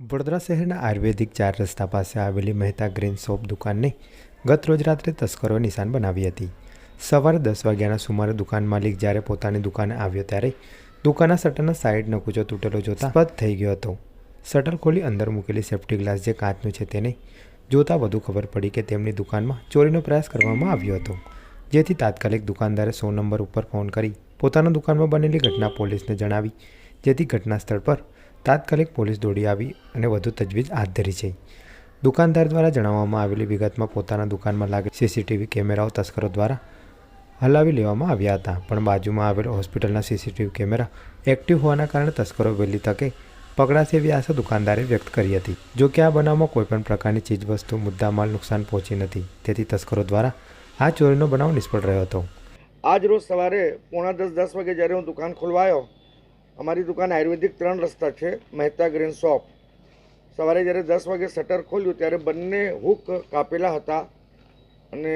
વડોદરા શહેરના આયુર્વેદિક ચાર રસ્તા પાસે આવેલી મહેતા ગ્રીન શોપ દુકાનને ગત રોજ રાત્રે તસ્કરોએ નિશાન બનાવી હતી. સવારે દસ વાગ્યાના સુમારે દુકાન માલિક જ્યારે પોતાની દુકાને આવ્યો ત્યારે દુકાનના શટરના સાઈડ નકુચો તૂટેલો જોતા સ્પષ્ટ થઈ ગયો હતો. શટર ખોલી અંદર મૂકેલી સેફ્ટી ગ્લાસ જે કાચનું છે તેને જોતા વધુ ખબર પડી કે તેમની દુકાનમાં ચોરીનો પ્રયાસ કરવામાં આવ્યો હતો. જેથી તાત્કાલિક દુકાનદારે સો નંબર ઉપર ફોન કરી પોતાના દુકાનમાં બનેલી ઘટના પોલીસને જણાવી, જેથી ઘટના સ્થળ પર તાત્કાલિક પોલીસ દોડી આવી અને વધુ તજવીજ હાથ ધરી છે. દુકાનદાર દ્વારા જણાવવામાં આવેલી વિગતમાં પોતાના દુકાનમાં લાગેલ સીસીટીવી કેમેરાઓ તસ્કરો દ્વારા હલાવી લેવામાં આવ્યા હતા, પણ બાજુમાં આવેલ હોસ્પિટલના સીસીટીવી કેમેરા એક્ટિવ હોવાના કારણે તસ્કરો વહેલી તકે પકડાશે એવી આશા દુકાનદારે વ્યક્ત કરી હતી. જો કે આ બનાવમાં કોઈપણ પ્રકારની ચીજવસ્તુ મુદ્દામાલ નુકસાન પહોંચી નથી, તેથી તસ્કરો દ્વારા આ ચોરીનો બનાવ નિષ્ફળ રહ્યો હતો. આજ રોજ સવારે પોણા દસ દસ વાગે જ્યારે હું દુકાન ખોલવા આવ્યો અમારી દુકાન આયુર્વેદિક ત્રણ રસ્તા છે, મહેતા ગ્રીન શોપ. સવારે જ્યારે દસ વાગે શટર ખોલ્યું, ત્યારે બંને હુક કાપેલા હતા અને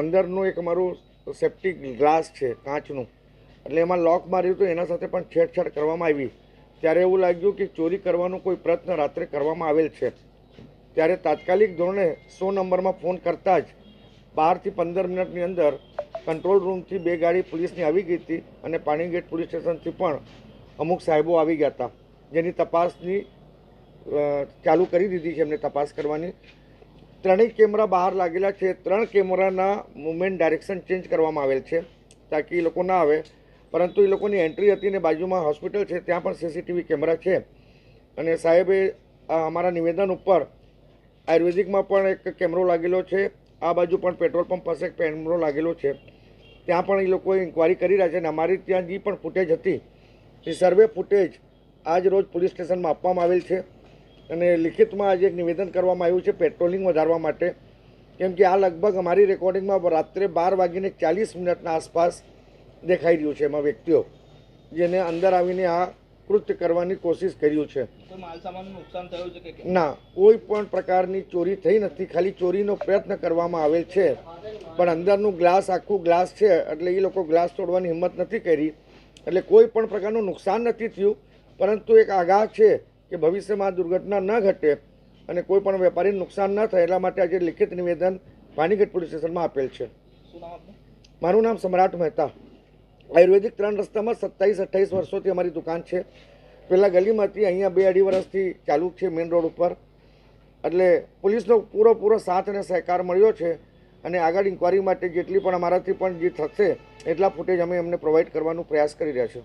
અંદરનું એક અમારું સેફ્ટી ગ્લાસ છે, કાચનું. એટલે એમાં લોક માર્યું તો એના સાથે પણ છેડછાડ કરવામાં આવી. ત્યારે એવું લાગ્યું કે ચોરી કરવાનો કોઈ પ્રયત્ન રાત્રે કરવામાં આવેલ છે. ત્યારે તાત્કાલિક ધોરણે સો નંબરમાં ફોન કરતાં જ બારથી પંદર મિનિટની અંદર કંટ્રોલ રૂમથી બે ગાડી પોલીસની આવી ગઈ હતી અને પાણીગેટ પોલીસ સ્ટેશનથી પણ અમુક સાહેબો આવી ગયા હતા, જેની તપાસની ચાલુ કરી દીધી છે એમને તપાસ કરવાની. ત્રણેય કેમેરા બહાર લાગેલા છે. ત્રણ કેમેરાના મુવમેન્ટ ડાયરેક્શન ચેન્જ કરવામાં આવેલ છે, તાકી એ લોકો ના આવે. પરંતુ એ લોકોની એન્ટ્રી હતી ને બાજુમાં હોસ્પિટલ છે, ત્યાં પણ સીસીટીવી કેમેરા છે. અને સાહેબે અમારા નિવેદન ઉપર આયુર્વેદિકમાં પણ એક કેમેરો લાગેલો છે. આ બાજુ પણ પેટ્રોલ પંપ પાસે એક કેમેરો લાગેલો છે. ત્યાં પણ એ લોકો ઇન્કવાયરી કરી રહ્યા છે અને અમારી ત્યાં જે પણ ફૂટેજ હતી. એ સર્વે ફૂટેજ આજ રોજ પોલીસ સ્ટેશનમાં આપવામાં આવેલ છે. અને લિખિતમાં આજે એક નિવેદન કરવામાં આવ્યું છે પેટ્રોલિંગ વધારવા માટે. કેમ કે આ લગભગ અમારી રેકોર્ડિંગમાં રાત્રે બાર વાગીને ચાલીસ મિનિટના આસપાસ દેખાઈ રહ્યું છે એમાં વ્યક્તિઓ જેને અંદર આવીને આ કૃત્ય કરવાની કોશિશ કર્યું છે. કોઈ નુકસાન થયું છે કે ના કોઈ પણ પ્રકારની ચોરી થઈ નથી. ખાલી ચોરીનો પ્રયત્ન કરવામાં આવેલ છે. પણ અંદરનું ગ્લાસ આખું ગ્લાસ છે એટલે એ લોકો ગ્લાસ તોડવાની હિંમત નથી કરી. એટલે કોઈ પણ પ્રકારનું નુકસાન નથી થયું, પરંતુ એક આગાહ છે કે ભવિષ્યમાં દુર્ઘટના ન ઘટે અને કોઈ પણ વેપારીને નુકસાન ન થાય, એટલા માટે આજે લિખિત નિવેદન પાણીગઢ પોલીસ સ્ટેશનમાં આપેલ છે. મારું નામ સમ્રાટ મહેતા. આયુર્વેદિક ત્રણ રસ્તામાં સત્તાવીસ, અઠ્ઠાવીસ વર્ષોથી અમારી દુકાન છે. પહેલાં ગલીમાં હતી, અહીંયા બે અઢી વર્ષથી ચાલુ છે મેઇન રોડ ઉપર. એટલે પોલીસનો પૂરો પૂરો સાથ અને સહકાર મળ્યો છે. અને આગળ ઇન્કવાયરી માટે જેટલી પણ અમારાથી પણ જે થશે, એટલા ફૂટેજ અમે એમને પ્રોવાઈડ કરવાનો પ્રયાસ કરી રહ્યા છીએ.